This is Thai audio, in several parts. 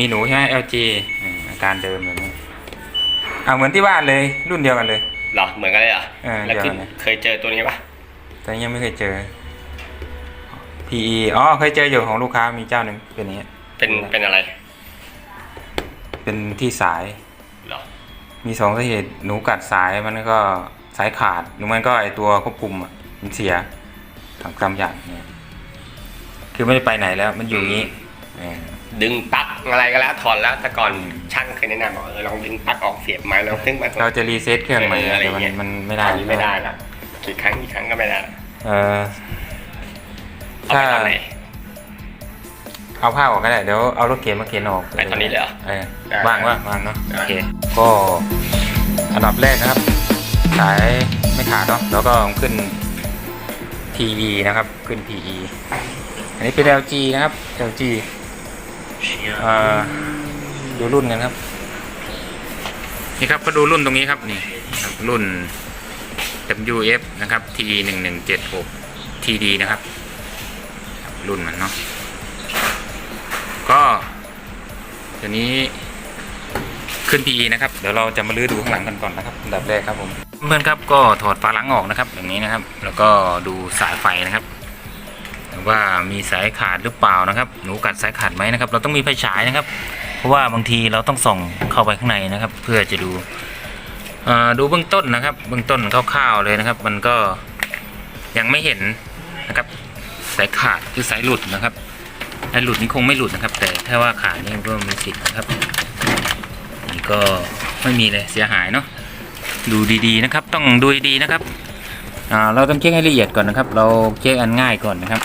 มีหนูใช่ไหม LG อืมอาการเดิมแบบนี้เอาเหมือนที่บ้านเลยรุ่นเดียวกันเลย เหรอเหมือนกันเลยเหรอเออแล้วคือเดี๋ยวนะ เคยเจอตัวนี้ปะแต่ยังไม่เคยเจอ PE อ๋อเคยเจออยู่ของลูกค้ามีเจ้าหนึ่งเป็นอย่างนี้เป็นเป็นอะไรเป็นที่สาย เหรอมีสองสาเหตุหนูกัดสายมันก็สายขาดหรือมันก็ไอตัวควบคุมอะมันเสียทำกำอย่างเนี่ยคือไม่ได้ไปไหนแล้ว มันอยู่อย่างนี้เออ ดึงปลั๊กอะไรก็แล้วถอนแล้วแต่ก่อนช่างเคยแนะนำบอกเออลองดึงปลั๊กออกเสียบไม้ลองดึงไปเราจะรีเซ็ตเครื่องใหม่เอออะไรแต่มันเงี้ยมันไม่ได้อันนี้ไม่ได้ละกี่ครั้งกี่ครั้งก็ไม่ได้ละเออเอาไปตอนไหนเอาผ้าออกก็ได้เดี๋ยวเอารถเข็นมาเข็นออกไปตอนนี้เลยเหรอเออได้ว่างว่าว่างเนาะได้โอเคก็อันดับแรกนะครับ สายไม่ขาดเนาะแล้วก็ขึ้น PE นะครับขึ้น PE อันนี้เป็น LG นะครับ LG เอ่อ ดูรุ่นกันครับ นี่ครับก็ดูรุ่นตรงนี้ครับนี่ครับรุ่น WF นะครับ T 1 1 7 6 TD นะครับครับ รุ่นมันเนาะก็ตัวนี้ขึ้น PE นะครับ เดี๋ยวเราจะมาลื้อดูข้างหลังกันก่อนนะครับอันดับแรกครับผมเพื่อนๆครับก็ถอดฝาหลังออกนะครับ อย่างนี้นะครับ แล้วก็ดูสายไฟนะครับ ว่ามีสายขาดหรือเปล่านะครับ หนูกัดสายขาดไหมนะครับ เราต้องมีไฟฉายนะครับ เพราะว่าบางทีเราต้องส่องเข้าไปข้างในนะครับ เพื่อจะดูอ่อดูเบื้องต้นนะครับ เบื้องต้นคร่าวๆเลยนะครับ มันก็ยังไม่เห็นนะครับ สายขาดคือสายหลุดนะครับไอ้หลุดนี้คงไม่หลุดนะครับ แต่ถ้าว่าขาดนี่ก็มีสิทธิ์นะครับนี่ก็ไม่มีเลยเสียหายเนาะดูดีๆนะครับ ต้องดูดีๆนะครับอ่าเราต้องเช็คให้ละเอียดก่อนนะครับ เราเช็คอันง่ายก่อนนะครับ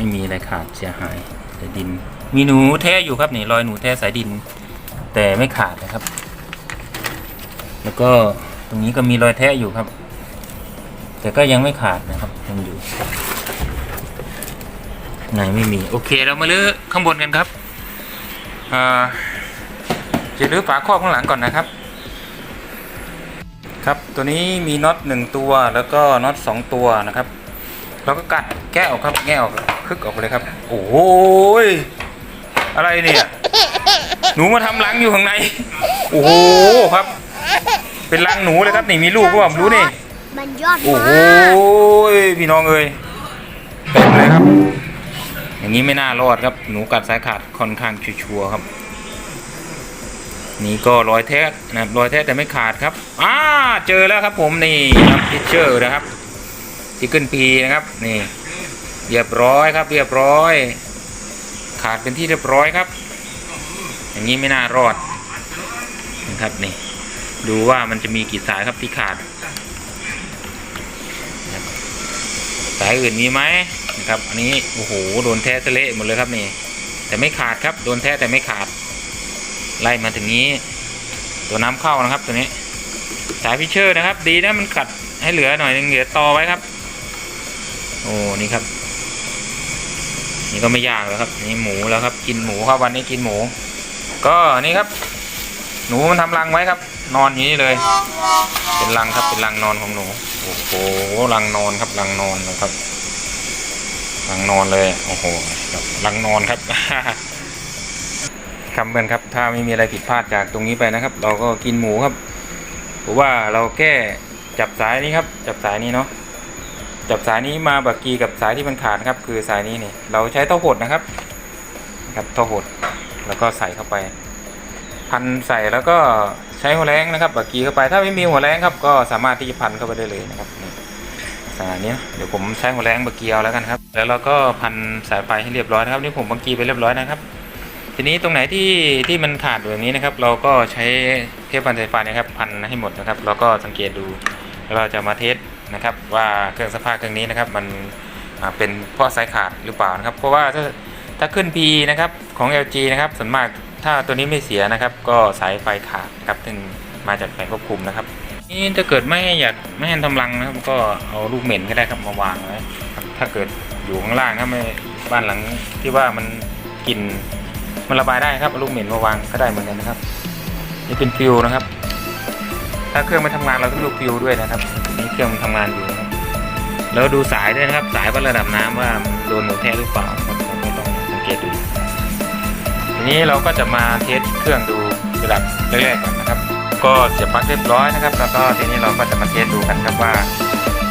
ไม่มีอะไรขาดเสียหายสายดิน มีหนูแท้อยู่ครับนี่รอยหนูแท้สายดิน แต่ไม่ขาดนะครับ แล้วก็ตรงนี้ก็มีรอยแท้อยู่ครับ แต่ก็ยังไม่ขาดนะครับยังอยู่ไหนไม่มีโอเคเรามาลื้อข้างบนกันครับจะรื้อฝาครอบข้างหลังก่อนนะครับ ครับตัวนี้มีน็อตหนึ่งตัวแล้วก็น็อตสองตัวนะครับเราก็กัดแกะออกครับแกะออก คึกออกไปเลยครับ โอ้โหยอะไรเนี่ย หนูมาทำรังอยู่ข้างใน โอ้โหครับ เป็นรังหนูเลยครับนี่มีลูกก็ผมรู้นี่ มันยอดโอ้มาโหกพี่น้องเอ้ยเต็มเลยครับ อย่างนี้ไม่น่ารอดครับ หนูกัดสายขาดค่อนข้างชัวร์ๆครับ นี่ก็รอยแท้นะครับรอยแท้แต่ไม่ขาดครับอ่าเจอแล้วครับผมนี่ครับพิเชอร์นะครับที่ขึ้นพีนะครับนี่ เรียบร้อยครับ เรียบร้อย ขาดเป็นที่เรียบร้อยครับ อย่างนี้ไม่น่ารอดนะครับนี่ ดูว่ามันจะมีกี่สายครับที่ขาด สายอื่นมีไหมนะครับ อันนี้โอ้โหโดนแท้ะเละหมดเลยครับนี่ แต่ไม่ขาดครับโดนแท้แต่ไม่ขาด ไล่มาถึงนี้ ตัวน้ำเข้านะครับตัวนี้ สายพิเชอร์นะครับ ดีนะมันกัดให้เหลือหน่อยนึงเหลือต่อไว้ครับ โอ้นี่ครับ นี่ก็ไม่ยากแล้วครับนี่หมูแล้วครับ กินหมูครับวันนี้กินหมู ก็นี่ครับ หนูมันทำรังไว้ครับ นอนอย่างนี้เลย เป็นรังครับเป็นรังนอนของหนูโอ้โหรังนอนครับรังนอนนะครับรังนอนเลยโอ้โหครับรังนอนครับครับเพื่อนครับ ถ้าไม่มีอะไรผิดพลาดจากตรงนี้ไปนะครับ เราก็กินหมูครับเพราะว่าเราแก้จับสายนี้ครับ จับสายนี้เนาะ จับสายนี้มาบักกีกับสายที่มันขาดนะครับ คือสายนี้นี่เราใช้เต้าหดนะครับครับเต้าหดแล้วก็ใส่เข้าไป พันใส่แล้วก็ใช้หัวแรงนะครับบักกีเข้าไปถ้าไม่มีหัวแรงครับ ก็สามารถที่จะพันเข้าไปได้เลยนะครับนี่สายนี้เดี๋ยวผมใช้หัวแรงบักกีเอาแล้วกันครับ แล้วเราก็พันสายไฟให้เรียบร้อยนะครับนี่ผมบักกีไปเรียบร้อยนะครับทีนี้ตรงไหนที่ที่มันขาดแบบนี้นะครับ เราก็ใช้เทปพันสายไฟนะครับ พันให้หมดนะครับ เราก็สังเกตดูแล้วเราจะมาเทส นะครับ ว่าเครื่องสภาพเครื่องนี้นะครับ มันเป็นเพราะสายขาดหรือเปล่านะครับ เพราะว่าถ้าถ้าขึ้น P นะครับของ LG นะครับส่วนมากถ้าตัวนี้ไม่เสียนะครับ ก็สายไฟขาดนะครับซึ่งมาจากแผงควบคุมนะครับนี่ถ้าเกิดไม่อยากไม่ให้ทำรังนะครับ ก็เอาลูกเหม็นก็ได้ครับมาวางไว้ครับถ้าเกิดอยู่ข้างล่างถ้าไม่บ้านหลังที่ว่ามันกลิ่นมันระบายได้ครับเอาลูกเหม็นมาวางก็ได้เหมือนกันนะครับ นี่เป็นฟิวนะครับ ถ้าเครื่องไม่ทำงานเราต้องดูฟิวด้วยนะครับนี่เครื่องมันทำงานอยู่นะครับแล้วดูสายด้วยนะครับ สายวัดระดับน้ำว่ามันโดนหมูแท้หรือเปล่าครับผมก็ต้องสังเกตดูทีนี้เราก็จะมาเทสเครื่องดูระดับแรกๆก่อนนะครับ ก็เสียบปลั๊กเรียบร้อยนะครับ แล้วก็ทีนี้เราก็จะมาเทสดูกันครับว่า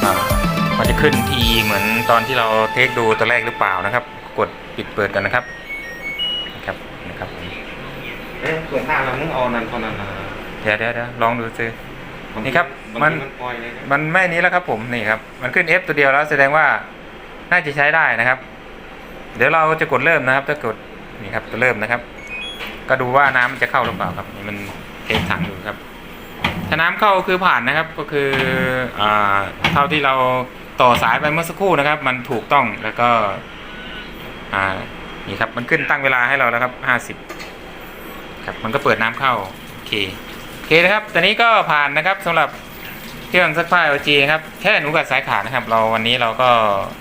อ่ามันจะขึ้นทีเหมือนตอนที่เราเทสดูตัวแรกหรือเปล่านะครับ กดปิดเปิดกันนะครับนะครับนะครับเอ๊ะเปิดหน้าเรามึงเอานั่นเท่านั้นนะเดี๋ยวเดี๋ยวเดี๋ยวลองดูซิ นี่ครับมัมันนมัน ปล่อยเลยครับมันไม่นี้แล้วครับผมนี่ครับ มันขึ้น F ตัวเดียวแล้วแสดงว่าน่าจะใช้ได้นะครับ เดี๋ยวเราจะกดเริ่มนะครับถ้ากดนี่ครับตัวเริ่มนะครับ ก็ดูว่าน้ำมันจะเข้าหรือเปล่าครับนี่มันเทถังอยู่ครับ ถ้าน้ำเข้าคือผ่านนะครับก็คืออ่าเท่าที่เราต่อสายไปเมื่อสักครู่นะครับ มันถูกต้องแล้วก็อ่านี่ครับมันขึ้นตั้งเวลาให้เราแล้วครับห้าสิบครับมันก็เปิดน้ำเข้าโอเคโอ เคนะครับ ตอนนี้ก็ผ่านนะครับสำหรับเครื่องซักผ้า LG นะครับ แค่หนูกัดสายขาดนะครับ เราวันนี้เราก็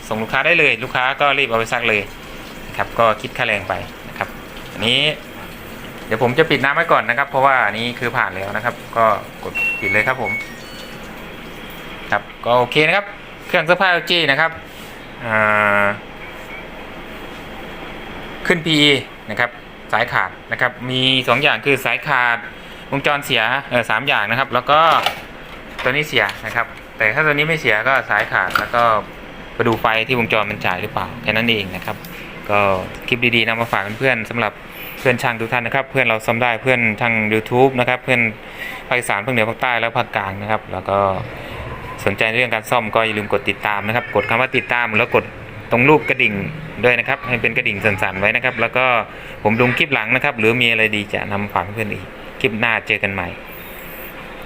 ส่งลูกค้าได้เลย ลูกค้าก็รีบเอาไปซักเลยนะครับ ก็คิดค่าแรงไปนะครับ อันนี้ เดี๋ยวผมจะปิดน้ำไว้ก่อนนะครับ เพราะว่าอันนี้คือผ่านแล้วนะครับ ก็กดปิดเลยครับผม ครับ ก็โอเคนะครับ เครื่องซักผ้า LG นะครับขึ้น PE นะครับ สายขาดนะครับ มีสองอย่างคือสายขาด วงจรเสียสามอย่างนะครับ แล้วก็ตัวนี้เสียนะครับ แต่ถ้าตัวนี้ไม่เสียก็สายขาดแล้วก็ไปดูไฟที่วงจรมันจ่ายหรือเปล่าแค่นั้นเองนะครับ ก็คลิปดีๆนำมาฝากเพื่อนๆสำหรับเพื่อนช่างทุกท่านนะครับ เพื่อนเราซ้ำได้เพื่อนทาง YouTube นะครับ เพื่อนภาคอีสานภาคเหนือภาคใต้และภาคกลางนะครับ แล้วก็สนใจเรื่องการซ่อมก็อย่าลืมกดติดตามนะครับ กดคำว่าติดตามแล้วกดตรงรูปกระดิ่งด้วยนะครับ ให้เป็นกระดิ่งสั่นๆไว้นะครับ แล้วก็ผมลงคลิปหลังนะครับ หรือมีอะไรดีจะนำมาฝากเพื่อนอีก คลิปหน้าเจอกันใหม่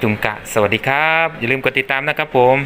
จุงกะ สวัสดีครับ อย่าลืมกดติดตามนะครับผม